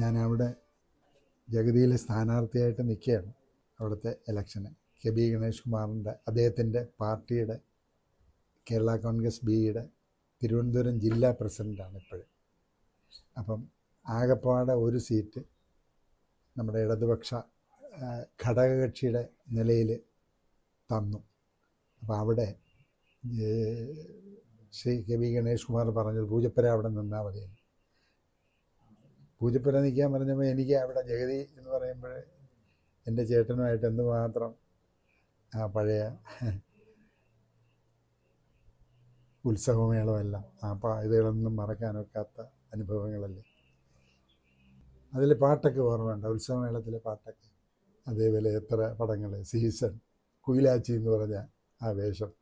ഞാൻ അവിടെ ജഗതിയിലെ സ്ഥാനാർത്ഥിയായിട്ട് നിൽക്കുകയാണ് അവിടുത്തെ ഇലക്ഷന് കെ ബി ഗണേഷ് കുമാറിന്റെ അദ്ദേഹത്തിന്റെ പാർട്ടിയുടെ കേരള കോൺഗ്രസ് ബിയുടെ തിരുവനന്തപുരം ജില്ലാ പ്രസിഡന്റാണ് ഇപ്പോഴും. അപ്പം ആകപ്പാടെ ഒരു സീറ്റ് നമ്മുടെ ഇടതുപക്ഷ ഘടകകക്ഷിയുടെ നിലയിൽ തന്നു. അപ്പോൾ അവിടെ ശ്രീ കെ വി ഗണേഷ് കുമാർ പറഞ്ഞത് പൂജപ്പുര അവിടെ നിന്നാൽ മതി പൂജപ്പുര നിൽക്കാൻ പറഞ്ഞപ്പോൾ എനിക്ക് അവിടെ ജഗതി എന്ന് പറയുമ്പോൾ എന്റെ ചേട്ടനുമായിട്ട് എന്തുമാത്രം ആ പഴയ ഉത്സവമേളമെല്ലാം അപ്പോൾ ഇതുകളൊന്നും മറക്കാനൊക്കാത്ത അനുഭവങ്ങളല്ലേ. അതിൽ പാട്ടൊക്കെ ഓർമ്മയുണ്ട്? ഉത്സവമേളത്തിലെ പാട്ടൊക്കെ. അതേപോലെ എത്ര പടങ്ങൾ സീസൺ കുയിലാച്ചി എന്ന് പറഞ്ഞ ആ വേഷം.